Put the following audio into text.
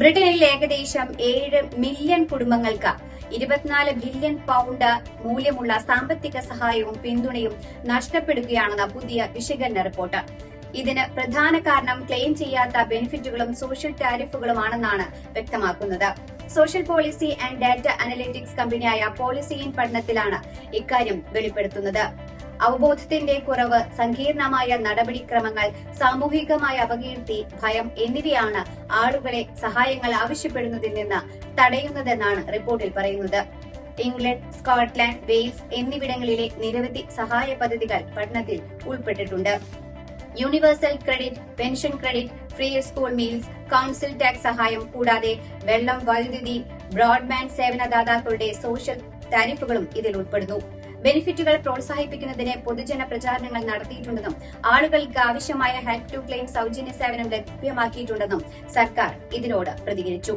ബ്രിട്ടനിൽ ഏകദേശം ഏഴ് മില്യൺ കുടുംബങ്ങൾക്ക് ഇരുപത്തിനാല് ബില്യൺ പൗണ്ട് മൂല്യമുള്ള സാമ്പത്തിക സഹായവും പിന്തുണയും നഷ്ടപ്പെടുകയാണെന്ന് പുതിയ വിശകലന റിപ്പോർട്ട്. ഇതിന് പ്രധാന കാരണം ക്ലെയിം ചെയ്യാത്ത ബെനിഫിറ്റുകളും സോഷ്യൽ ടാരിഫുകളുമാണെന്നാണ് വ്യക്തമാക്കുന്നത്. Social policy and data analytics കമ്പനിയായ പോളിസിയിൻ പഠനത്തിലാണ് ഇക്കാര്യം വെളിപ്പെടുത്തുന്നത്. അവബോധത്തിന്റെ കുറവ് സങ്കീർണമായ നടപടിക്രമങ്ങൾ സാമൂഹികമായ അപകീർത്തി ഭയം എന്നിവയാണ് ആളുകളെ സഹായങ്ങൾ ആവശ്യപ്പെടുന്നതിൽ നിന്ന് തടയുന്നതെന്നാണ് റിപ്പോർട്ടിൽ പറയുന്നത്. ഇംഗ്ലണ്ട് സ്കോട്ട്ലാൻഡ് വെയിൽസ് എന്നിവിടങ്ങളിലെ നിരവധി സഹായ പദ്ധതികൾ പഠനത്തിൽ ഉൾപ്പെട്ടിട്ടുണ്ട്. Universal credit pension credit free school meals council tax സഹായം കൂടാതെ വെള്ളം വൈദ്യുതി ബ്രോഡ്ബാൻഡ് സേവനദാതാക്കളുടെ സോഷ്യൽ താരിഫുകളും ഇതിൽ ഉൾപ്പെടുന്നു. ബെനിഫിറ്റുകൾ പ്രോത്സാഹിപ്പിക്കുന്നതിന് പൊതുജന പ്രചാരണങ്ങൾ നടത്തിയിട്ടുണ്ടെന്നും ആളുകൾക്ക് ആവശ്യമായ ഹെൽപ് ടു ക്ലെയിം സൗജന്യ സേവനം ലഭ്യമാക്കിയിട്ടുണ്ടെന്നും സർക്കാർ ഇതിനോട് പ്രതികരിച്ചു.